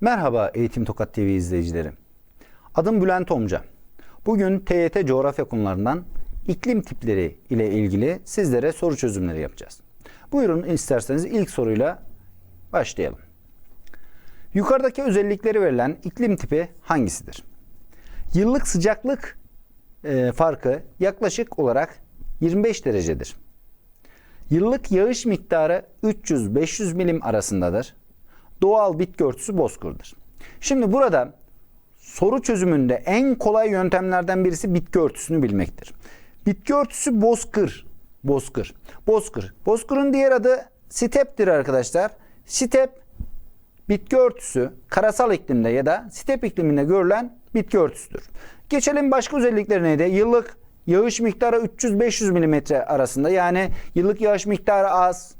Merhaba Eğitim Tokat TV izleyicileri. Adım Bülent Omca. Bugün TYT coğrafya konularından iklim tipleri ile ilgili sizlere soru çözümleri yapacağız. Buyurun isterseniz ilk soruyla başlayalım. Yukarıdaki özellikleri verilen iklim tipi hangisidir? Yıllık sıcaklık e, farkı yaklaşık olarak 25 derecedir. Yıllık yağış miktarı 300-500 milim arasındadır. Doğal bitki örtüsü bozkırdır. Şimdi burada soru çözümünde en kolay yöntemlerden birisi bitki örtüsünü bilmektir. Bitki örtüsü bozkır. Bozkır. Bozkır. Bozkırın diğer adı steptir arkadaşlar. Step bitki örtüsü karasal iklimde ya da step ikliminde görülen bitki örtüsüdür. Geçelim başka özelliklerine de. Yıllık yağış miktarı 300-500 mm arasında. Yani yıllık yağış miktarı az.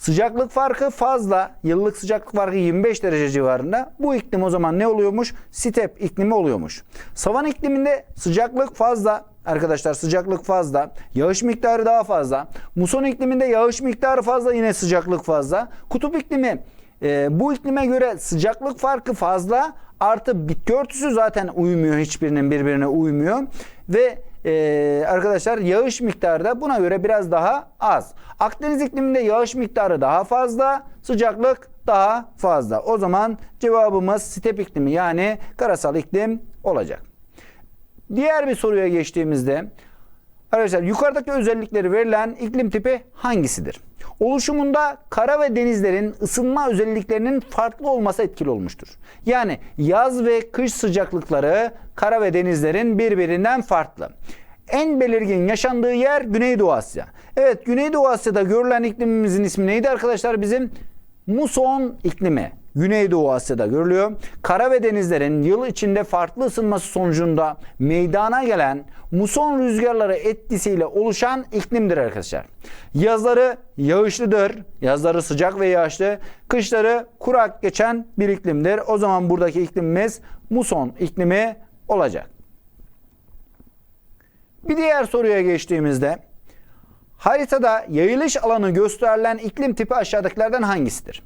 Sıcaklık farkı fazla. Yıllık sıcaklık farkı 25 derece civarında. Bu iklim o zaman ne oluyormuş? Step iklimi oluyormuş. Savan ikliminde sıcaklık fazla. Arkadaşlar sıcaklık fazla. Yağış miktarı daha fazla. Muson ikliminde yağış miktarı fazla. Yine sıcaklık fazla. Kutup iklimi e, bu iklime göre sıcaklık farkı fazla. Artı bitki örtüsü zaten uymuyor. Hiçbirinin birbirine uymuyor. Ve e, arkadaşlar yağış miktarı da buna göre biraz daha az. Akdeniz ikliminde yağış miktarı daha fazla, sıcaklık daha fazla. O zaman cevabımız step iklimi yani karasal iklim olacak. Diğer bir soruya geçtiğimizde arkadaşlar yukarıdaki özellikleri verilen iklim tipi hangisidir? Oluşumunda kara ve denizlerin ısınma özelliklerinin farklı olması etkili olmuştur. Yani yaz ve kış sıcaklıkları kara ve denizlerin birbirinden farklı. En belirgin yaşandığı yer Güneydoğu Asya. Evet Güneydoğu Asya'da görülen iklimimizin ismi neydi arkadaşlar bizim? Muson iklimi. Güneydoğu Asya'da görülüyor. Kara ve denizlerin yıl içinde farklı ısınması sonucunda meydana gelen muson rüzgarları etkisiyle oluşan iklimdir arkadaşlar. Yazları yağışlıdır. Yazları sıcak ve yağışlı. Kışları kurak geçen bir iklimdir. O zaman buradaki iklimimiz muson iklimi olacak. Bir diğer soruya geçtiğimizde haritada yayılış alanı gösterilen iklim tipi aşağıdakilerden hangisidir?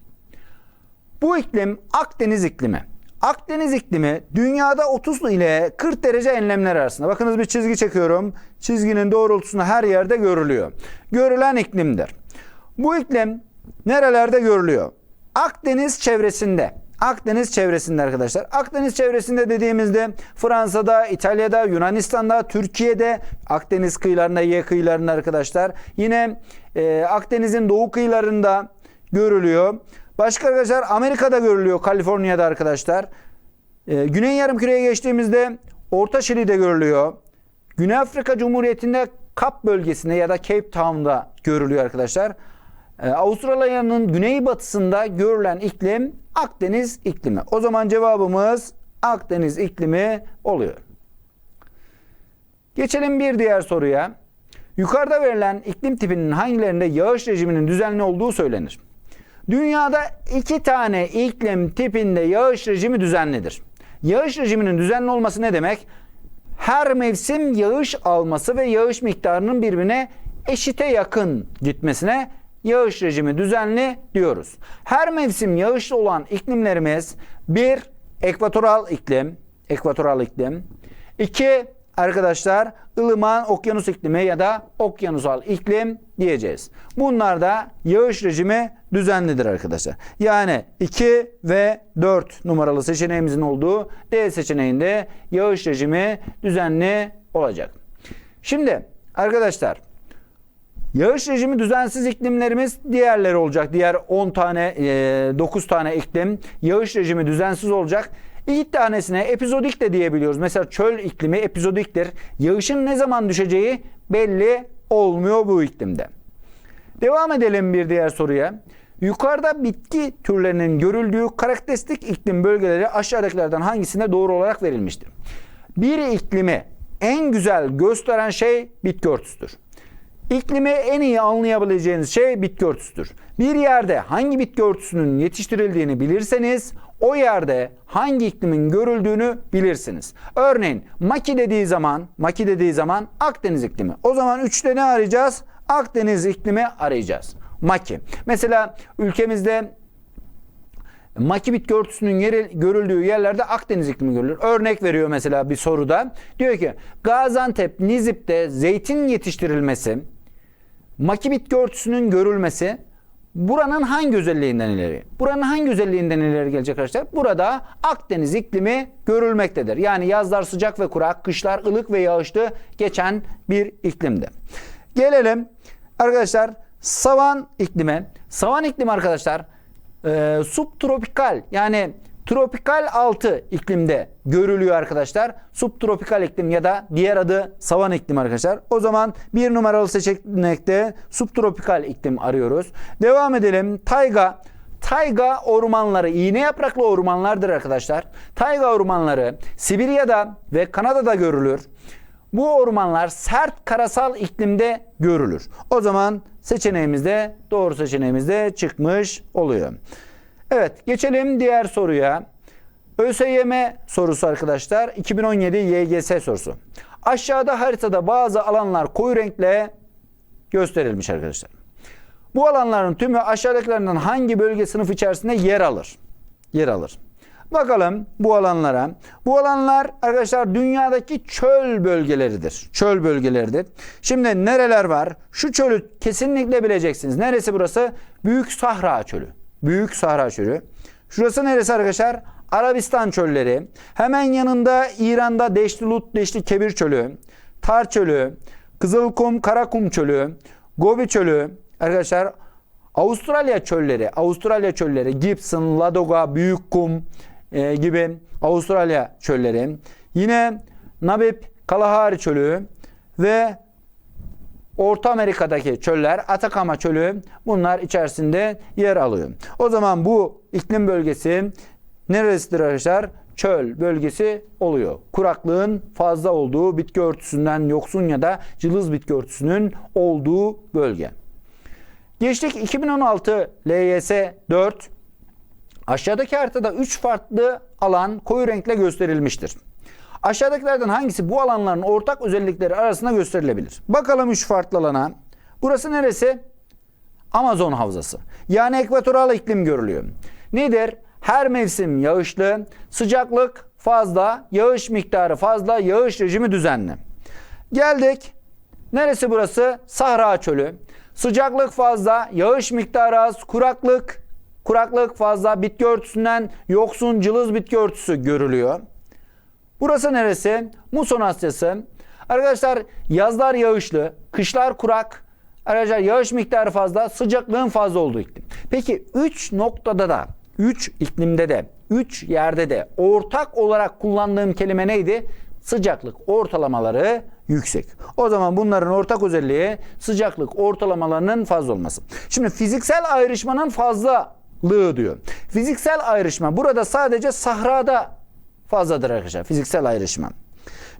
Bu iklim Akdeniz iklimi. Akdeniz iklimi dünyada 30 ile 40 derece enlemler arasında. Bakınız bir çizgi çekiyorum. Çizginin doğrultusunda her yerde görülüyor. Görülen iklimdir. Bu iklim nerelerde görülüyor? Akdeniz çevresinde. Akdeniz çevresinde arkadaşlar. Akdeniz çevresinde dediğimizde Fransa'da, İtalya'da, Yunanistan'da, Türkiye'de, Akdeniz kıyılarında, Ege kıyılarında arkadaşlar. Yine e, Akdeniz'in doğu kıyılarında görülüyor. Başka arkadaşlar Amerika'da görülüyor, Kaliforniya'da arkadaşlar. E, Güney Yarımküre'ye geçtiğimizde Orta Şili'de görülüyor. Güney Afrika Cumhuriyeti'nde Kap bölgesinde ya da Cape Town'da görülüyor arkadaşlar. Ee, Avustralya'nın güneybatısında görülen iklim Akdeniz iklimi. O zaman cevabımız Akdeniz iklimi oluyor. Geçelim bir diğer soruya. Yukarıda verilen iklim tipinin hangilerinde yağış rejiminin düzenli olduğu söylenir. Dünyada iki tane iklim tipinde yağış rejimi düzenlidir. Yağış rejiminin düzenli olması ne demek? Her mevsim yağış alması ve yağış miktarının birbirine eşite yakın gitmesine yağış rejimi düzenli diyoruz. Her mevsim yağışlı olan iklimlerimiz bir ekvatoral iklim, ekvatoral iklim. iki arkadaşlar ılıman okyanus iklimi ya da okyanusal iklim diyeceğiz. Bunlar da yağış rejimi düzenlidir arkadaşlar. Yani 2 ve 4 numaralı seçeneğimizin olduğu D seçeneğinde yağış rejimi düzenli olacak. Şimdi arkadaşlar Yağış rejimi düzensiz iklimlerimiz diğerleri olacak. Diğer 10 tane, 9 tane iklim yağış rejimi düzensiz olacak. İki tanesine epizodik de diyebiliyoruz. Mesela çöl iklimi epizodiktir. Yağışın ne zaman düşeceği belli olmuyor bu iklimde. Devam edelim bir diğer soruya. Yukarıda bitki türlerinin görüldüğü karakteristik iklim bölgeleri aşağıdakilerden hangisine doğru olarak verilmiştir? Bir iklimi en güzel gösteren şey bitki örtüsüdür. İklimi en iyi anlayabileceğiniz şey bitki örtüsüdür. Bir yerde hangi bitki örtüsünün yetiştirildiğini bilirseniz o yerde hangi iklimin görüldüğünü bilirsiniz. Örneğin Maki dediği zaman, Maki dediği zaman Akdeniz iklimi. O zaman 3'te ne arayacağız? Akdeniz iklimi arayacağız. Maki. Mesela ülkemizde Maki bitki örtüsünün yeri, görüldüğü yerlerde Akdeniz iklimi görülür. Örnek veriyor mesela bir soruda. Diyor ki Gaziantep, Nizip'te zeytin yetiştirilmesi, maki bitki örtüsünün görülmesi buranın hangi özelliğinden ileri? Buranın hangi özelliğinden ileri gelecek arkadaşlar? Burada Akdeniz iklimi görülmektedir. Yani yazlar sıcak ve kurak, kışlar ılık ve yağışlı geçen bir iklimde. Gelelim arkadaşlar savan iklime. Savan iklimi arkadaşlar e, subtropikal yani tropikal altı iklimde görülüyor arkadaşlar. Subtropikal iklim ya da diğer adı savan iklim arkadaşlar. O zaman bir numaralı seçenekte subtropikal iklim arıyoruz. Devam edelim. Tayga. Tayga ormanları iğne yapraklı ormanlardır arkadaşlar. Tayga ormanları Sibirya'da ve Kanada'da görülür. Bu ormanlar sert karasal iklimde görülür. O zaman seçeneğimizde doğru seçeneğimizde çıkmış oluyor. Evet geçelim diğer soruya. ÖSYM sorusu arkadaşlar 2017 YGS sorusu. Aşağıda haritada bazı alanlar koyu renkle gösterilmiş arkadaşlar. Bu alanların tümü aşağıdakilerden hangi bölge sınıf içerisinde yer alır? Yer alır. Bakalım bu alanlara. Bu alanlar arkadaşlar dünyadaki çöl bölgeleridir. Çöl bölgeleridir. Şimdi nereler var? Şu çölü kesinlikle bileceksiniz. Neresi burası? Büyük Sahra Çölü. Büyük Sahra Çölü. Şurası neresi arkadaşlar? Arabistan çölleri. Hemen yanında İran'da Deşli Lut, Deşli Kebir Çölü. Tar Çölü. Kızılkum, Karakum Çölü. Gobi Çölü. Arkadaşlar Avustralya çölleri, Avustralya çölleri, Gibson, Ladoga, Büyük Kum e, gibi Avustralya çölleri. Yine Nabib, Kalahari çölü ve Orta Amerika'daki çöller, Atakama çölü bunlar içerisinde yer alıyor. O zaman bu iklim bölgesi neresidir arkadaşlar? Çöl bölgesi oluyor. Kuraklığın fazla olduğu bitki örtüsünden yoksun ya da cılız bitki örtüsünün olduğu bölge. Geçtik 2016 LYS 4. Aşağıdaki haritada 3 farklı alan koyu renkle gösterilmiştir. Aşağıdakilerden hangisi bu alanların ortak özellikleri arasında gösterilebilir? Bakalım 3 farklı alana. Burası neresi? Amazon havzası. Yani ekvatoral iklim görülüyor. Nedir? Her mevsim yağışlı, sıcaklık fazla, yağış miktarı fazla, yağış rejimi düzenli. Geldik. Neresi burası? Sahra çölü. Sıcaklık fazla, yağış miktarı az, kuraklık, kuraklık fazla, bitki örtüsünden yoksun cılız bitki örtüsü görülüyor. Burası neresi? Muson Asyası. Arkadaşlar yazlar yağışlı, kışlar kurak. Arkadaşlar yağış miktarı fazla, sıcaklığın fazla olduğu iklim. Peki 3 noktada da, 3 iklimde de, 3 yerde de ortak olarak kullandığım kelime neydi? Sıcaklık ortalamaları yüksek. O zaman bunların ortak özelliği sıcaklık ortalamalarının fazla olması. Şimdi fiziksel ayrışmanın fazlalığı diyor. Fiziksel ayrışma burada sadece sahrada fazladır arkadaşlar. Fiziksel ayrışma.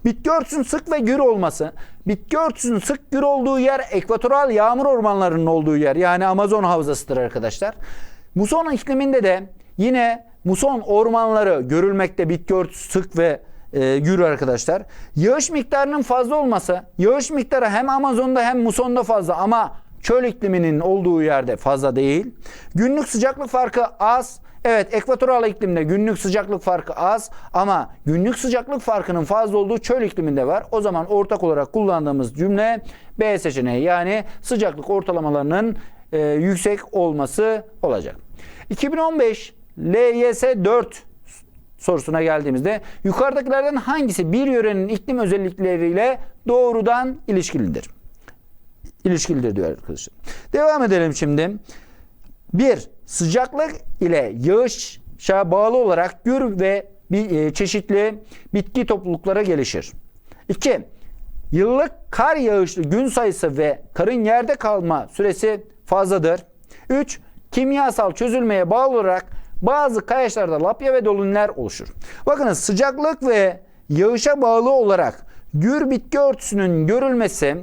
Bitki örtüsünün sık ve gür olması. Bitki örtüsünün sık gür olduğu yer ekvatoral yağmur ormanlarının olduğu yer. Yani Amazon havzasıdır arkadaşlar. Muson ikliminde de yine muson ormanları görülmekte bitki örtüsü sık ve e, gür arkadaşlar. Yağış miktarının fazla olması. Yağış miktarı hem Amazon'da hem musonda fazla ama çöl ikliminin olduğu yerde fazla değil. Günlük sıcaklık farkı az. Evet ekvatoral iklimde günlük sıcaklık farkı az ama günlük sıcaklık farkının fazla olduğu çöl ikliminde var. O zaman ortak olarak kullandığımız cümle B seçeneği yani sıcaklık ortalamalarının e, yüksek olması olacak. 2015 LYS 4 sorusuna geldiğimizde yukarıdakilerden hangisi bir yörenin iklim özellikleriyle doğrudan ilişkilidir? İlişkilidir diyor arkadaşlar. Devam edelim şimdi. Bir, sıcaklık ile yağışa bağlı olarak gür ve bir, e, çeşitli bitki topluluklara gelişir. İki, yıllık kar yağışlı gün sayısı ve karın yerde kalma süresi fazladır. Üç, kimyasal çözülmeye bağlı olarak bazı kayaçlarda lapya ve dolunlar oluşur. Bakınız sıcaklık ve yağışa bağlı olarak gür bitki örtüsünün görülmesi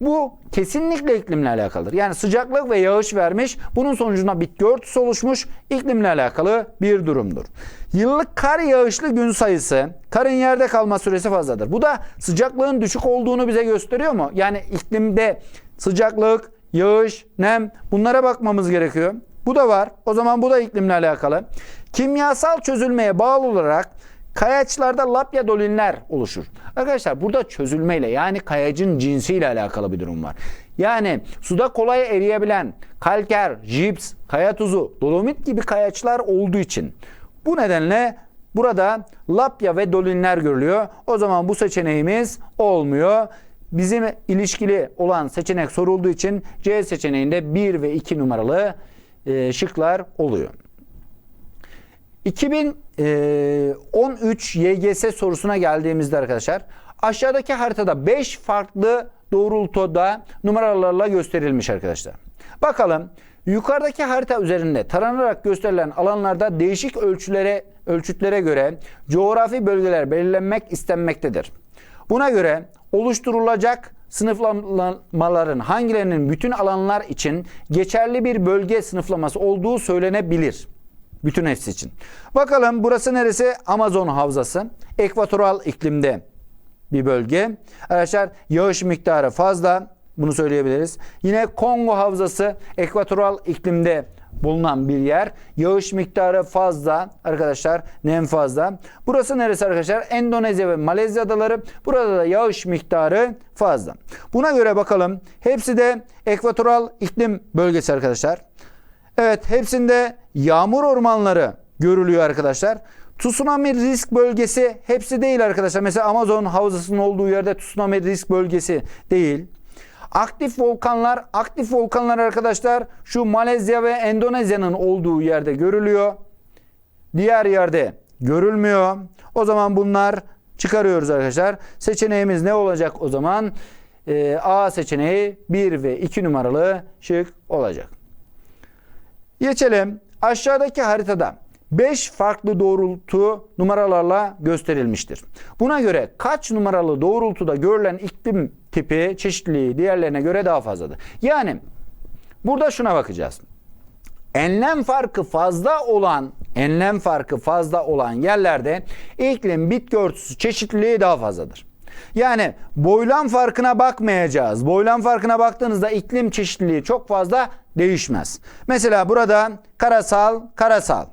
bu kesinlikle iklimle alakalıdır. Yani sıcaklık ve yağış vermiş. Bunun sonucunda bitki örtüsü oluşmuş. iklimle alakalı bir durumdur. Yıllık kar yağışlı gün sayısı, karın yerde kalma süresi fazladır. Bu da sıcaklığın düşük olduğunu bize gösteriyor mu? Yani iklimde sıcaklık, yağış, nem bunlara bakmamız gerekiyor. Bu da var. O zaman bu da iklimle alakalı. Kimyasal çözülmeye bağlı olarak kayaçlarda lapya dolinler oluşur. Arkadaşlar burada çözülmeyle yani kayacın cinsiyle alakalı bir durum var. Yani suda kolay eriyebilen kalker, jips, kaya tuzu, dolomit gibi kayaçlar olduğu için bu nedenle burada lapya ve dolinler görülüyor. O zaman bu seçeneğimiz olmuyor. Bizim ilişkili olan seçenek sorulduğu için C seçeneğinde 1 ve 2 numaralı e, şıklar oluyor. 2013 YGS sorusuna geldiğimizde arkadaşlar aşağıdaki haritada 5 farklı doğrultuda numaralarla gösterilmiş arkadaşlar. Bakalım yukarıdaki harita üzerinde taranarak gösterilen alanlarda değişik ölçülere ölçütlere göre coğrafi bölgeler belirlenmek istenmektedir. Buna göre oluşturulacak sınıflamaların hangilerinin bütün alanlar için geçerli bir bölge sınıflaması olduğu söylenebilir. Bütün hepsi için. Bakalım burası neresi? Amazon havzası. Ekvatoral iklimde bir bölge. Arkadaşlar yağış miktarı fazla. Bunu söyleyebiliriz. Yine Kongo havzası ekvatoral iklimde bulunan bir yer. Yağış miktarı fazla arkadaşlar. Nem fazla. Burası neresi arkadaşlar? Endonezya ve Malezya adaları. Burada da yağış miktarı fazla. Buna göre bakalım. Hepsi de ekvatoral iklim bölgesi arkadaşlar. Evet hepsinde yağmur ormanları görülüyor arkadaşlar. Tsunami risk bölgesi hepsi değil arkadaşlar. Mesela Amazon havzasının olduğu yerde tsunami risk bölgesi değil. Aktif volkanlar, aktif volkanlar arkadaşlar şu Malezya ve Endonezya'nın olduğu yerde görülüyor. Diğer yerde görülmüyor. O zaman bunlar çıkarıyoruz arkadaşlar. Seçeneğimiz ne olacak o zaman? Ee, A seçeneği 1 ve 2 numaralı şık olacak. Geçelim. Aşağıdaki haritada 5 farklı doğrultu numaralarla gösterilmiştir. Buna göre kaç numaralı doğrultuda görülen iklim tipi çeşitliliği diğerlerine göre daha fazladır? Yani burada şuna bakacağız. Enlem farkı fazla olan enlem farkı fazla olan yerlerde iklim bitki örtüsü çeşitliliği daha fazladır. Yani boylam farkına bakmayacağız. Boylam farkına baktığınızda iklim çeşitliliği çok fazla değişmez. Mesela burada karasal, karasal.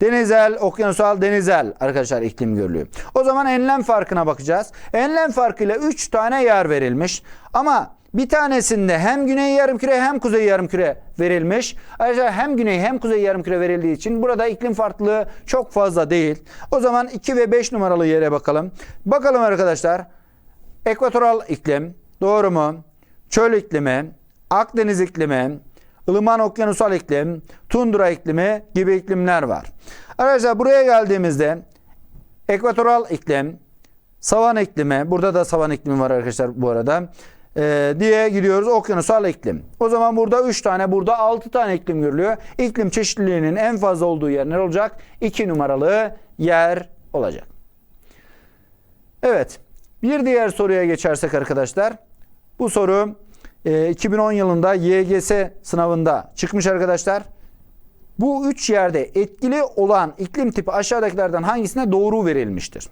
Denizel, okyanusal, denizel arkadaşlar iklim görülüyor. O zaman enlem farkına bakacağız. Enlem farkıyla 3 tane yer verilmiş. Ama bir tanesinde hem güney yarımküre hem kuzey yarımküre verilmiş. Ayrıca hem güney hem kuzey yarımküre verildiği için burada iklim farklılığı çok fazla değil. O zaman 2 ve 5 numaralı yere bakalım. Bakalım arkadaşlar. Ekvatoral iklim doğru mu? Çöl iklimi, Akdeniz iklimi, ılıman okyanusal iklim, tundra iklimi gibi iklimler var. Arkadaşlar buraya geldiğimizde ekvatoral iklim, savan iklimi, burada da savan iklimi var arkadaşlar bu arada e, diye gidiyoruz okyanusal iklim. O zaman burada 3 tane burada 6 tane iklim görülüyor. İklim çeşitliliğinin en fazla olduğu yer ne olacak? 2 numaralı yer olacak. Evet bir diğer soruya geçersek arkadaşlar. Bu soru e, 2010 yılında YGS sınavında çıkmış arkadaşlar. Bu üç yerde etkili olan iklim tipi aşağıdakilerden hangisine doğru verilmiştir?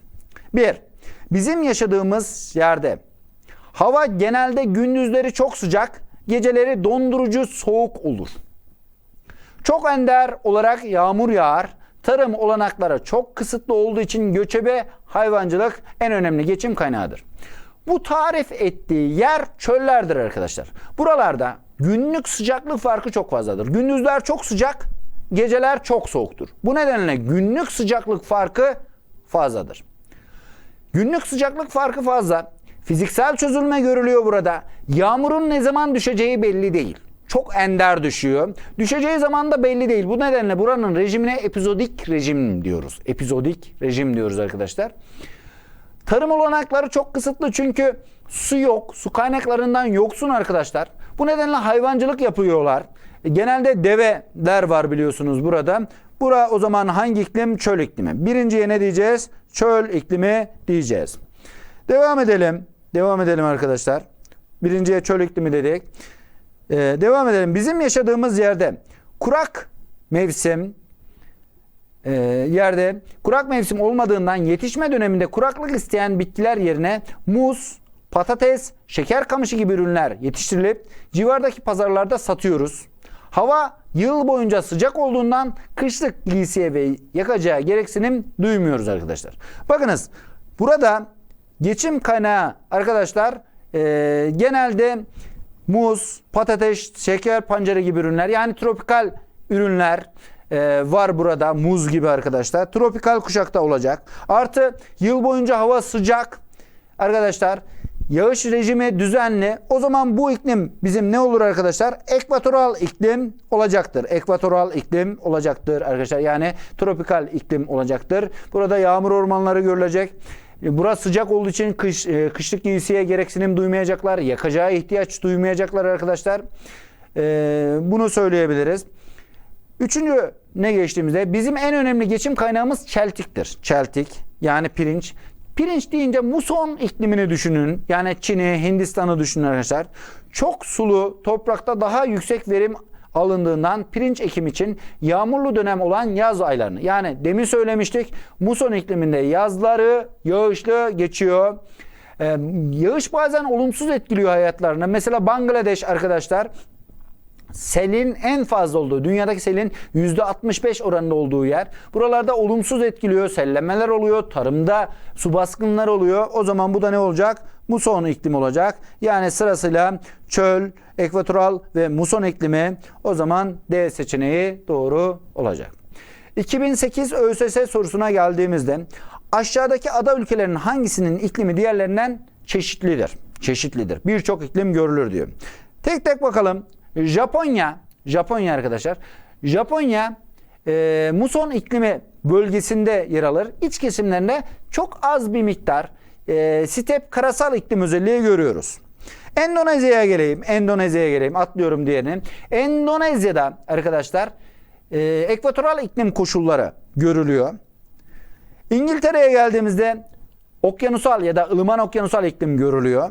1. Bizim yaşadığımız yerde hava genelde gündüzleri çok sıcak, geceleri dondurucu soğuk olur. Çok ender olarak yağmur yağar. Tarım olanakları çok kısıtlı olduğu için göçebe hayvancılık en önemli geçim kaynağıdır. Bu tarif ettiği yer çöllerdir arkadaşlar. Buralarda günlük sıcaklık farkı çok fazladır. Gündüzler çok sıcak, geceler çok soğuktur. Bu nedenle günlük sıcaklık farkı fazladır. Günlük sıcaklık farkı fazla. Fiziksel çözülme görülüyor burada. Yağmurun ne zaman düşeceği belli değil. Çok ender düşüyor. Düşeceği zaman da belli değil. Bu nedenle buranın rejimine epizodik rejim diyoruz. Epizodik rejim diyoruz arkadaşlar. Tarım olanakları çok kısıtlı çünkü su yok. Su kaynaklarından yoksun arkadaşlar. Bu nedenle hayvancılık yapıyorlar. E, Genelde develer var biliyorsunuz burada. Bura o zaman hangi iklim? Çöl iklimi. Birinciye ne diyeceğiz? Çöl iklimi diyeceğiz. Devam edelim. Devam edelim arkadaşlar. Birinciye çöl iklimi dedik. Ee, devam edelim. Bizim yaşadığımız yerde kurak mevsim e, yerde kurak mevsim olmadığından yetişme döneminde kuraklık isteyen bitkiler yerine muz, patates, şeker kamışı gibi ürünler yetiştirilip civardaki pazarlarda satıyoruz. Hava yıl boyunca sıcak olduğundan kışlık giysiye ve yakacağı gereksinim duymuyoruz arkadaşlar. Bakınız burada geçim kaynağı arkadaşlar e, genelde muz, patates, şeker pancarı gibi ürünler yani tropikal ürünler e, var burada muz gibi arkadaşlar. Tropikal kuşakta olacak. Artı yıl boyunca hava sıcak arkadaşlar. Yağış rejimi düzenli. O zaman bu iklim bizim ne olur arkadaşlar? Ekvatoral iklim olacaktır. Ekvatoral iklim olacaktır arkadaşlar. Yani tropikal iklim olacaktır. Burada yağmur ormanları görülecek. Burası sıcak olduğu için kış, e, kışlık giysiye gereksinim duymayacaklar. Yakacağı ihtiyaç duymayacaklar arkadaşlar. E, bunu söyleyebiliriz. Üçüncü ne geçtiğimizde bizim en önemli geçim kaynağımız çeltiktir. Çeltik yani pirinç. Pirinç deyince muson iklimini düşünün. Yani Çin'i, Hindistan'ı düşünün arkadaşlar. Çok sulu toprakta daha yüksek verim alındığından pirinç ekim için yağmurlu dönem olan yaz aylarını yani demin söylemiştik muson ikliminde yazları yağışlı geçiyor. Ee, yağış bazen olumsuz etkiliyor hayatlarına. Mesela Bangladeş arkadaşlar selin en fazla olduğu, dünyadaki selin %65 oranında olduğu yer. Buralarda olumsuz etkiliyor, sellemeler oluyor, tarımda su baskınları oluyor. O zaman bu da ne olacak? Muson iklim olacak. Yani sırasıyla çöl, ekvatoral ve muson iklimi o zaman D seçeneği doğru olacak. 2008 ÖSS sorusuna geldiğimizde aşağıdaki ada ülkelerinin hangisinin iklimi diğerlerinden çeşitlidir? Çeşitlidir. Birçok iklim görülür diyor. Tek tek bakalım. Japonya, Japonya arkadaşlar. Japonya e, muson iklimi bölgesinde yer alır. İç kesimlerinde çok az bir miktar e, step karasal iklim özelliği görüyoruz. Endonezya'ya geleyim. Endonezya'ya geleyim. Atlıyorum diğerini. Endonezya'da arkadaşlar e, ekvatoral iklim koşulları görülüyor. İngiltere'ye geldiğimizde okyanusal ya da ılıman okyanusal iklim görülüyor.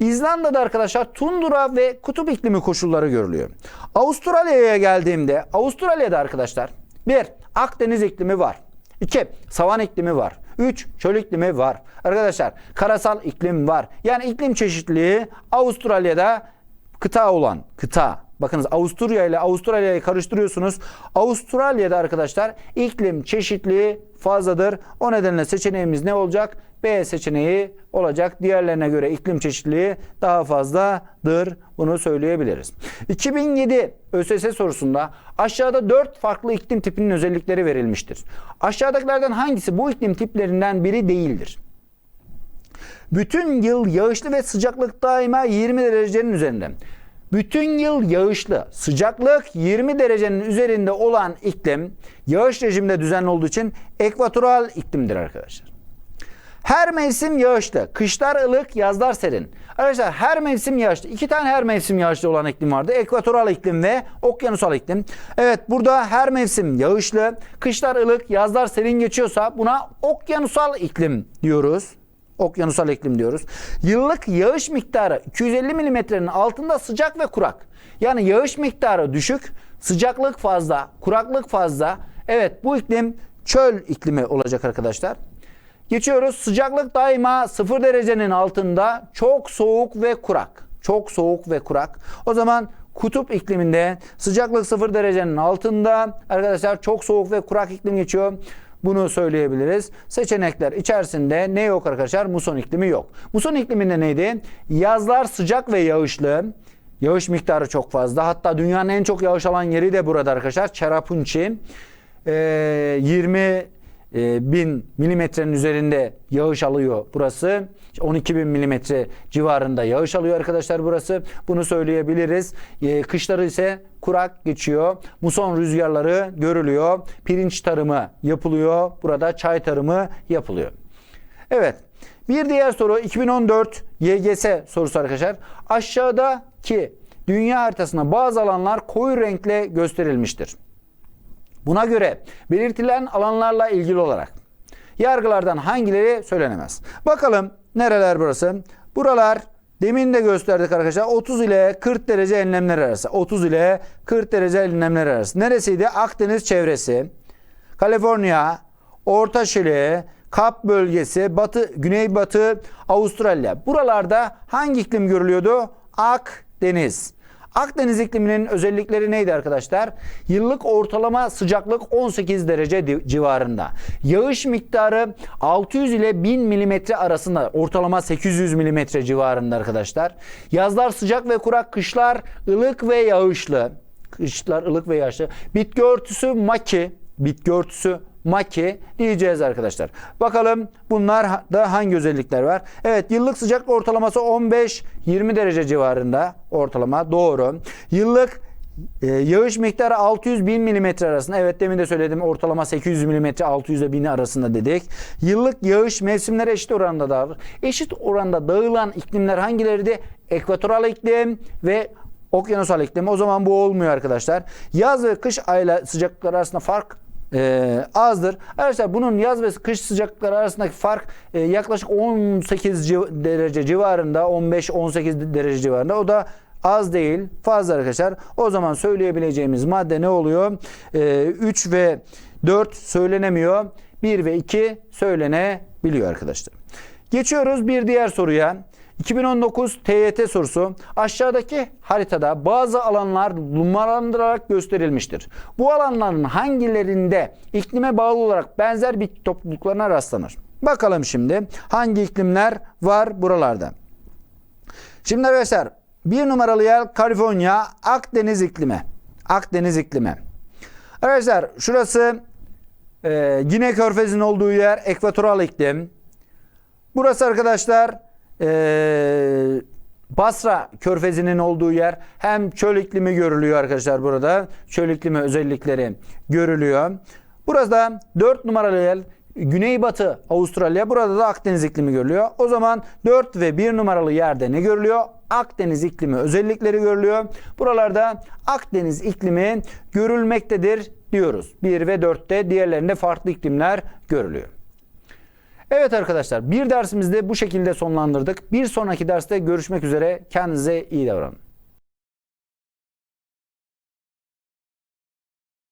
İzlanda'da arkadaşlar tundra ve kutup iklimi koşulları görülüyor. Avustralya'ya geldiğimde Avustralya'da arkadaşlar bir Akdeniz iklimi var. 2. Savan iklimi var. 3. Çöl iklimi var. Arkadaşlar karasal iklim var. Yani iklim çeşitliliği Avustralya'da kıta olan kıta. Bakınız Avusturya ile Avustralya'yı karıştırıyorsunuz. Avustralya'da arkadaşlar iklim çeşitliliği fazladır. O nedenle seçeneğimiz ne olacak? B seçeneği olacak. Diğerlerine göre iklim çeşitliliği daha fazladır. Bunu söyleyebiliriz. 2007 ÖSS sorusunda aşağıda 4 farklı iklim tipinin özellikleri verilmiştir. Aşağıdakilerden hangisi bu iklim tiplerinden biri değildir? Bütün yıl yağışlı ve sıcaklık daima 20 derecenin üzerinde. Bütün yıl yağışlı, sıcaklık 20 derecenin üzerinde olan iklim yağış rejiminde düzenli olduğu için ekvatoral iklimdir arkadaşlar. Her mevsim yağışlı. Kışlar ılık, yazlar serin. Arkadaşlar her mevsim yağışlı. İki tane her mevsim yağışlı olan iklim vardı. Ekvatoral iklim ve okyanusal iklim. Evet burada her mevsim yağışlı. Kışlar ılık, yazlar serin geçiyorsa buna okyanusal iklim diyoruz. Okyanusal iklim diyoruz. Yıllık yağış miktarı 250 milimetrenin altında sıcak ve kurak. Yani yağış miktarı düşük, sıcaklık fazla, kuraklık fazla. Evet bu iklim çöl iklimi olacak arkadaşlar. Geçiyoruz. Sıcaklık daima 0 derecenin altında çok soğuk ve kurak. Çok soğuk ve kurak. O zaman kutup ikliminde sıcaklık 0 derecenin altında arkadaşlar çok soğuk ve kurak iklim geçiyor. Bunu söyleyebiliriz. Seçenekler içerisinde ne yok arkadaşlar? Muson iklimi yok. Muson ikliminde neydi? Yazlar sıcak ve yağışlı. Yağış miktarı çok fazla. Hatta dünyanın en çok yağış alan yeri de burada arkadaşlar. Çerapunçi. Ee, 20 e, bin milimetrenin üzerinde yağış alıyor burası. 12 bin milimetre civarında yağış alıyor arkadaşlar burası. Bunu söyleyebiliriz. E, kışları ise kurak geçiyor. Muson rüzgarları görülüyor. Pirinç tarımı yapılıyor. Burada çay tarımı yapılıyor. Evet. Bir diğer soru 2014 YGS sorusu arkadaşlar. Aşağıdaki dünya haritasına bazı alanlar koyu renkle gösterilmiştir. Buna göre belirtilen alanlarla ilgili olarak yargılardan hangileri söylenemez? Bakalım nereler burası? Buralar demin de gösterdik arkadaşlar 30 ile 40 derece enlemler arası. 30 ile 40 derece enlemler arası. Neresiydi? Akdeniz çevresi, Kaliforniya, Orta Şili, Kap bölgesi, Batı, Güneybatı, Avustralya. Buralarda hangi iklim görülüyordu? Akdeniz. Akdeniz ikliminin özellikleri neydi arkadaşlar? Yıllık ortalama sıcaklık 18 derece civarında. Yağış miktarı 600 ile 1000 milimetre arasında. Ortalama 800 milimetre civarında arkadaşlar. Yazlar sıcak ve kurak, kışlar ılık ve yağışlı. Kışlar ılık ve yağışlı. Bitki örtüsü maki. Bitki örtüsü maki diyeceğiz arkadaşlar. Bakalım bunlar da hangi özellikler var? Evet yıllık sıcaklık ortalaması 15-20 derece civarında ortalama doğru. Yıllık e, yağış miktarı 600-1000 milimetre arasında. Evet demin de söyledim ortalama 800 milimetre 600 ile 1000 arasında dedik. Yıllık yağış mevsimleri eşit oranda dağılır. Eşit oranda dağılan iklimler hangileriydi? Ekvatoral iklim ve okyanusal iklim. O zaman bu olmuyor arkadaşlar. Yaz ve kış ayla sıcaklıkları arasında fark e, azdır. Arkadaşlar bunun yaz ve kış sıcaklıkları arasındaki fark e, yaklaşık 18 civ- derece civarında 15-18 derece civarında. O da az değil fazla arkadaşlar. O zaman söyleyebileceğimiz madde ne oluyor? E, 3 ve 4 söylenemiyor. 1 ve 2 söylenebiliyor arkadaşlar. Geçiyoruz bir diğer soruya. 2019 TYT sorusu aşağıdaki haritada bazı alanlar numaralandırarak gösterilmiştir. Bu alanların hangilerinde iklime bağlı olarak benzer bitki topluluklarına rastlanır? Bakalım şimdi hangi iklimler var buralarda. Şimdi arkadaşlar bir numaralı yer Kaliforniya Akdeniz iklimi. Akdeniz iklimi. Arkadaşlar şurası e, Gine Körfezi'nin olduğu yer ekvatoral iklim. Burası arkadaşlar eee, Basra Körfezi'nin olduğu yer. Hem çöl iklimi görülüyor arkadaşlar burada. Çöl iklimi özellikleri görülüyor. Burası da 4 numaralı yer. Güneybatı Avustralya. Burada da Akdeniz iklimi görülüyor. O zaman 4 ve 1 numaralı yerde ne görülüyor? Akdeniz iklimi özellikleri görülüyor. Buralarda Akdeniz iklimi görülmektedir diyoruz. 1 ve 4'te diğerlerinde farklı iklimler görülüyor. Evet arkadaşlar bir dersimizde bu şekilde sonlandırdık. Bir sonraki derste görüşmek üzere. Kendinize iyi davranın.